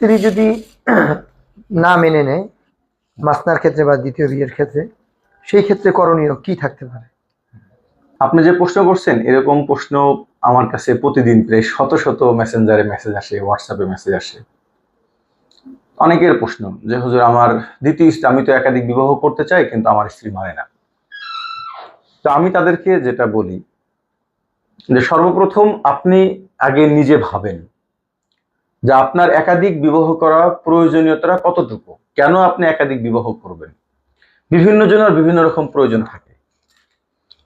স্ত্রী যদি না মেনে নেয়, মাসনার ক্ষেত্রে বা দ্বিতীয় বিয়ের ক্ষেত্রে, সেই ক্ষেত্রে করণীয় কি থাকতে পারে? আপনি যে প্রশ্ন করছেন, এরকম প্রশ্ন আমার কাছে প্রতিদিন প্রায় শত শত মেসেঞ্জারে মেসেজ আসে, হোয়াটসঅ্যাপে মেসেজ আসে। অনেকের প্রশ্ন যে, হুজুর, আমার দ্বিতীয় স্ত্রী, আমি তো একাধিক বিবাহ করতে চাই, কিন্তু আমার স্ত্রী মানে না। তো আমি তাদেরকে যেটা বলি, যে সর্বপ্রথম আপনি আগে নিজে ভাবেন। যে আপনার একাধিক বিবাহ করা প্রয়োজনীয়তা কতটুকু? কেন আপনি একাধিক বিবাহ করবেন? বিভিন্ন জনের বিভিন্ন রকম প্রয়োজন থাকে।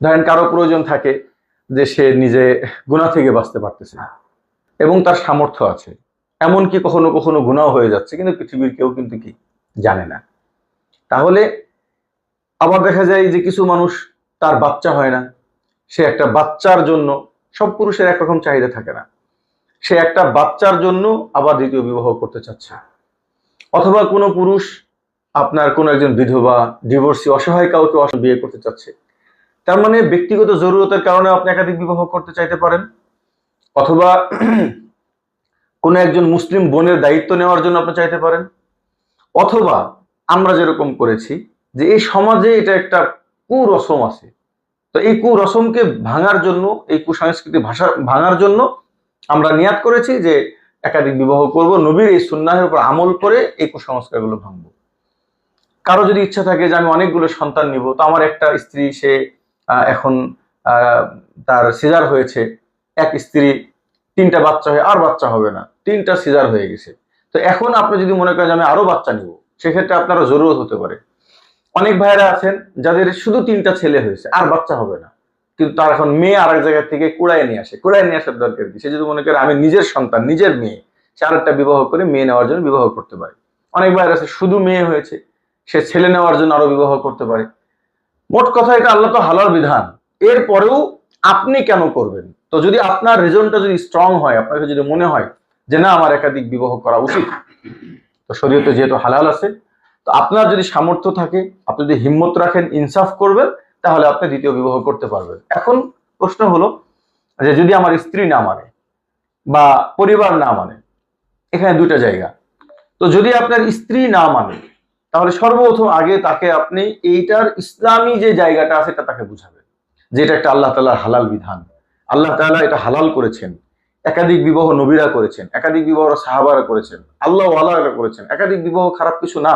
ধরেন কারও প্রয়োজন থাকে যে সে নিজে গুণা থেকে বাঁচতে পারতেছে না এবং তার সামর্থ্য আছে। এমনকি কখনো কখনো গুণাও হয়ে যাচ্ছে, কিন্তু পৃথিবীর কেউ কিন্তু কি জানে না। তাহলে আবার দেখা যায় যে কিছু মানুষ তার বাচ্চা হয় না। সে একটা বাচ্চার জন্য সব পুরুষের একরকম চাহিদা থাকে না। সে একটা বাচ্চার জন্য আবার দ্বিতীয় বিবাহ করতে চাচ্ছে। অথবা কোনো পুরুষ আপনার কোনো একজন বিধবা ডিভোর্সি অসহায় কাউকে বিয়ে করতে চাচ্ছে। তার মানে ব্যক্তিগত জরুরতের কারণে আপনি একাধিক বিবাহ করতে চাইতে পারেন। অথবা কোনো একজন মুসলিম বোনের দায়িত্ব নেওয়ার জন্য আপনি চাইতে পারেন। অথবা আমরা যেরকম করেছি যে এই সমাজে এটা একটা কুরসম আছে। তো এই কুরসমকে ভাঙার জন্য, এই কুসংস্কৃতি ভাষা ভাঙার জন্য আমরা নিয়াত করেছি যে একাধিক বিবাহ করব, নবীর এই সুন্নাহের উপর আমল করে এই কুসংস্কারগুলো ভাঙবো। কারও যদি ইচ্ছা থাকে যে আমি অনেকগুলো সন্তান নিব, তো আমার একটা স্ত্রী, সে এখন তার সিজার হয়েছে। এক স্ত্রী, তিনটা বাচ্চা হয়ে, আর বাচ্চা হবে না। তিনটা সিজার হয়ে গেছে। তো এখন আপনি যদি মনে করেন আমি আরও বাচ্চা নিব, সেক্ষেত্রে আপনারা জরুরত হতে পারে। অনেক ভাইরা আছেন যাদের শুধু তিনটা ছেলে হয়েছে, আর বাচ্চা হবে না। কিন্তু তার এখন মেয়ে আরেক জায়গা থেকে কুড়ায় নিয়ে আসে। কুড়ায় নিয়ে আসার দরকার কি? সে যদি মনে করে আমি নিজের সন্তান, নিজের মেয়ে, সে আরেকটা বিবাহ করে মেয়ে নেওয়ার জন্য বিবাহ করতে পারে। অনেক ভাইরা আছে শুধু মেয়ে হয়েছে, সে ছেলে নেওয়ার জন্য আরও বিবাহ করতে পারে। মোট কথা এটা আল্লাহ তো হালাল বিধান। এরপরেও আপনি কেন করবেন? তো যদি আপনার রিজনটা যদি স্ট্রং হয়, আপনাকে যদি মনে হয় যে না, আমার একাধিক বিবাহ করা উচিত, তো শরীয়তে যেহেতু হালাল আছে, তো আপনার যদি সামর্থ্য থাকে, আপনি যদি হিম্মত রাখেন, ইনসাফ করবেন তাহলে আপনি দ্বিতীয় বিবাহ করতে পারবেন। এখন প্রশ্ন হলো যে যদি আমার স্ত্রী না মানে বা পরিবার না মানে এখানে দুইটা জায়গা। তো যদি আপনার স্ত্রী না মানে তাহলে সর্বপ্রথম আগে তাকে আপনি এইটার ইসলামী যে জায়গাটা আছে এটা তাকে বুঝাবেন যে এটা একটা আল্লাহ তালার হালাল বিধান। আল্লাহ তাআলা এটা হালাল করেছেন, একাধিক বিবাহ নবীরা করেছেন, একাধিক বিবাহ সাহাবারা করেছেন, আল্লাহ করেছেন, একাধিক বিবাহ খারাপ কিছু না।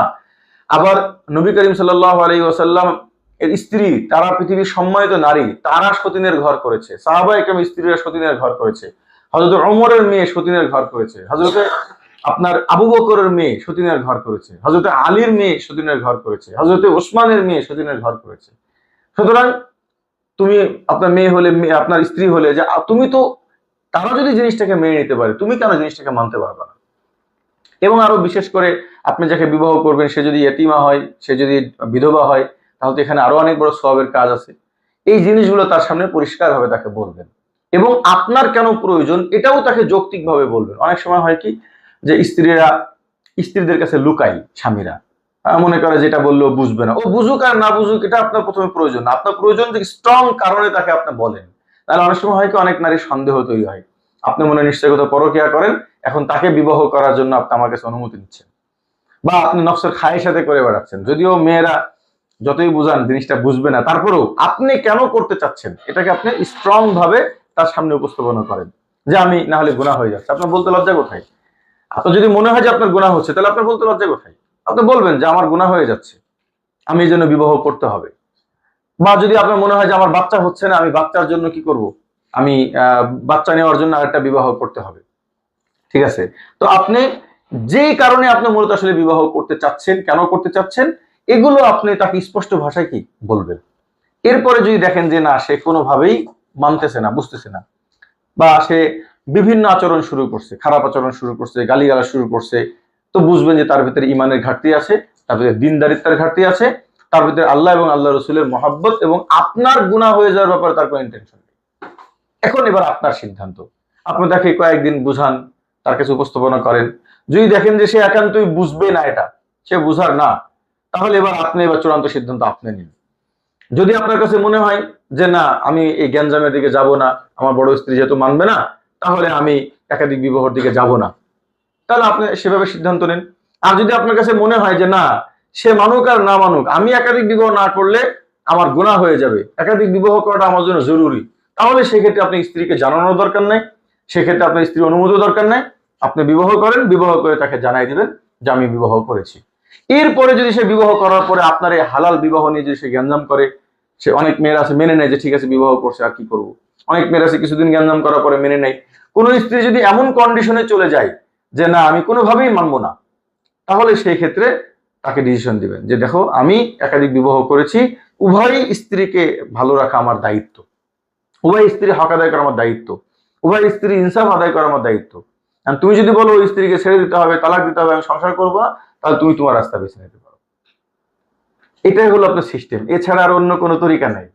আবার নবী করিম সাল্লাহ আলী ওসাল্লাম এর স্ত্রী, তারা পৃথিবীর সম্মানিত নারী, তারা সতীনের ঘর করেছে। সাহাবা একরম স্ত্রীরা সতীনের ঘর করেছে। হজরত ওমরের মেয়ে সতীনের ঘর করেছে। হজরতে আপনার আবু বকরের মেয়ে সতীনের ঘর করেছে। হজরতে আলীর মেয়ে সতীনের ঘর করেছে। হজরতে ওসমানের মেয়ে সতীনের ঘর করেছে। সুতরাং তুমি আপনার মেয়ে হলে আপনার স্ত্রী হলে যে তুমি তো, তারা যদি জিনিসটাকে মেনে নিতে পারে, তুমি কেন জিনিসটাকে মানতে পারবে না? এবং আরও বিশেষ করে আপনি যাকে বিবাহ করবেন, সে যদি এতিমা হয়, সে যদি বিধবা হয় তাহলে এখানে আরও অনেক বড় সবের কাজ আছে। এই জিনিসগুলো তার সামনে পরিষ্কারভাবে তাকে বলবেন। এবং আপনার কেন প্রয়োজন এটাও তাকে যৌক্তিকভাবে বলবেন। অনেক সময় হয় কি যে স্ত্রীরা, স্ত্রীদের কাছে লুকাই স্বামীরা। মনে করে যেটা বললেও বুঝবে না। ও বুঝুক আর না বুঝুক, এটা আপনার প্রথমে প্রয়োজন না। আপনার প্রয়োজন যে স্ট্রং কারণে তাকে আপনি বলেন। তাহলে অনেক সময় হয় কি অনেক নারীর সন্দেহ তৈরি হয়। আপনি মনে নিশ্চয় কোথাও পরকিয়া করেন, এখন তাকে বিবাহ করার জন্য আপনি আমার কাছে অনুমতি নিচ্ছেন। বা আপনি নফসের খায়ের সাথে করে বেড়াচ্ছেন। যদিও মেয়েরা যতই বুঝান, জিনিসটা বুঝবে না। তারপরেও আপনি কেন করতে চাচ্ছেন? এটাকে আপনি স্ট্রং ভাবে তার সামনে উপস্থাপনা করেন। যে আমি না হলে গুণা হয়ে যাচ্ছে। আপনার বলতে লজ্জা কোথায়? আপনার যদি মনে হয় যে আপনার গুণা হচ্ছে, তাহলে আপনার বলতে লজ্জা কোথায়? আপনি বলবেন যে আমার গুণা হয়ে যাচ্ছে। আমি এই জন্য বিবাহ করতে হবে। বা যদি আপনার মনে হয় যে আমার বাচ্চা হচ্ছে না, আমি বাচ্চার জন্য কি করব? আমি বাচ্চা নেওয়ার জন্য আরেকটা বিবাহ করতে হবে। ঠিক আছে? তো আপনি যে কারণে আপনি মূলত আসলে বিবাহ করতে চাচ্ছেন, কেন করতে চাচ্ছেন এগুলো আপনি তাকে স্পষ্ট ভাষায় কি বলবেন? এরপরে যদি দেখেন যে না, সে কোনোভাবেই মানতেছে না, বুঝতেছে না, বা সে বিভিন্ন আচরণ শুরু করছে, খারাপ আচরণ শুরু করছে গালিগালা শুরু করছে, তো বুঝবেন যে তার ভিতরে ইমানের ঘাটতি আছে, তার ভিতরে দিনদারিত্বের ঘাটতি আছে, তার ভিতরে আল্লাহ এবং আল্লাহ রসুলের মহাব্বত এবং আপনার গুণা হয়ে যাওয়ার ব্যাপারে তার কোনো ইন্টেনশন নেই। এখন এবার আপনার সিদ্ধান্ত। আপনি তাকে কয়েকদিন বুঝান, তার কাছে উপস্থাপনা করেন। যদি দেখেন যে সে একান্তই বুঝবে না এটা, সে বুঝার না তাহলে এবার আপনি এবার চূড়ান্ত সিদ্ধান্ত আপনি নিন। যদি আপনার কাছে মনে হয় যে না, আমি এই গ্যাঞ্জামের দিকে যাব না, আমার বড় স্ত্রী যেহেতু মানবে না, তাহলে আমি একাধিক বিবাহর দিকে যাব না। তাহলে আপনি সেভাবে সিদ্ধান্ত নেন। আর যদি আপনার কাছে মনে হয় যে না, সে মানুক আর না মানুক, আমি একাধিক বিবাহ না করলে আমার গুণা হয়ে যাবে। একাধিক বিবাহ করাটা আমার জন্য জরুরি। তাহলে সেক্ষেত্রে আপনি স্ত্রীকে জানানোর দরকার নেই। সেক্ষেত্রে আপনার স্ত্রীর অনুমতি দরকার নেই। আপনি বিবাহ করেন, বিবাহ করে তাকে জানাই দিবেন যে আমি বিবাহ করেছি। এরপরে যদি সে বিবাহ করার পরে আপনার এই হালাল বিবাহ নিয়ে যদি সে গ্যাঞ্জাম করে, সে অনেক মেয়েরা আছে মেনে নেয় যে ঠিক আছে বিবাহ করছে, আর কি করব? অনেক মেয়েরা আছে কিছুদিন গ্যাঞ্জাম করার পরে মেনে নেয়। কোনো স্ত্রী যদি এমন কন্ডিশনে চলে যায় যে না, আমি কোনোভাবেই মানবো না, তাহলে সেই ক্ষেত্রে তাকে ডিসিশন দিবেন। যে দেখো, আমি একাধিক বিবাহ করেছি, উভয় স্ত্রীকে ভালো রাখা আমার দায়িত্ব। উভয় স্ত্রী হক আদায় করা আমার দায়িত্ব। উভয় স্ত্রী ইনসাফ আদায় করা আমার দায়িত্ব। তুমি যদি বলো স্ত্রীকে ছেড়ে দিতে হবে, তালাক দিতে হবে, আমি সংসার করব না, তাহলে তুমি তোমার রাস্তা বেছে নিতে পারো। এটাই হলো আপনার সিস্টেম এছাড়া আর অন্য কোনো তরিকা নাই।